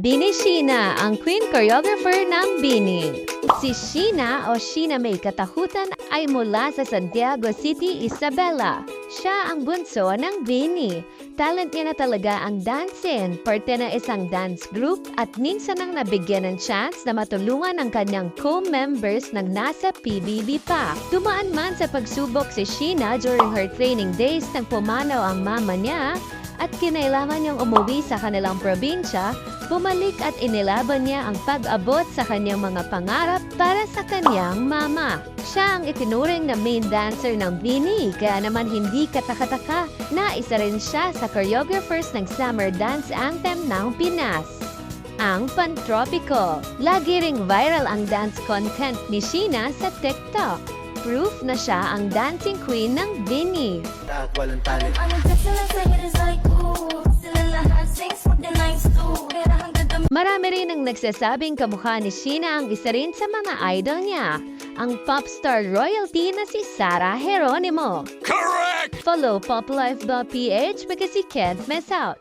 Bini Sheena, ang queen choreographer ng Bini. Si Sheena o Sheena May Katahutan ay mula sa Santiago City, Isabela. Siya ang bunso ng Bini. Talent niya na talaga ang dancing, parte na isang dance group at minsan nang nabigyan ng chance na matulungan ang kanyang co-members ng nasa PBB pa. Dumaan man sa pagsubok si Sheena during her training days nang pumanaw ang mama niya at kinailangan niyang umuwi sa kanilang probinsya, bumalik at inilaban niya ang pag-abot sa kanyang mga pangarap para sa kanyang mama. Siya ang itinuring na main dancer ng Bini, kaya naman hindi katakataka na isa rin siya sa choreographers ng Summer Dance Anthem ng Pinas ang Pantropico. Lagi ring viral ang dance content ni Sheena sa TikTok. Proof na siya ang dancing queen ng Bini. at walang talent. Marami rin ang nagsasabing kamukha ni Sheena ang isa rin sa mga idol niya, ang pop star royalty na si Sarah Geronimo. Correct! Follow poplife.ph because you can't miss out.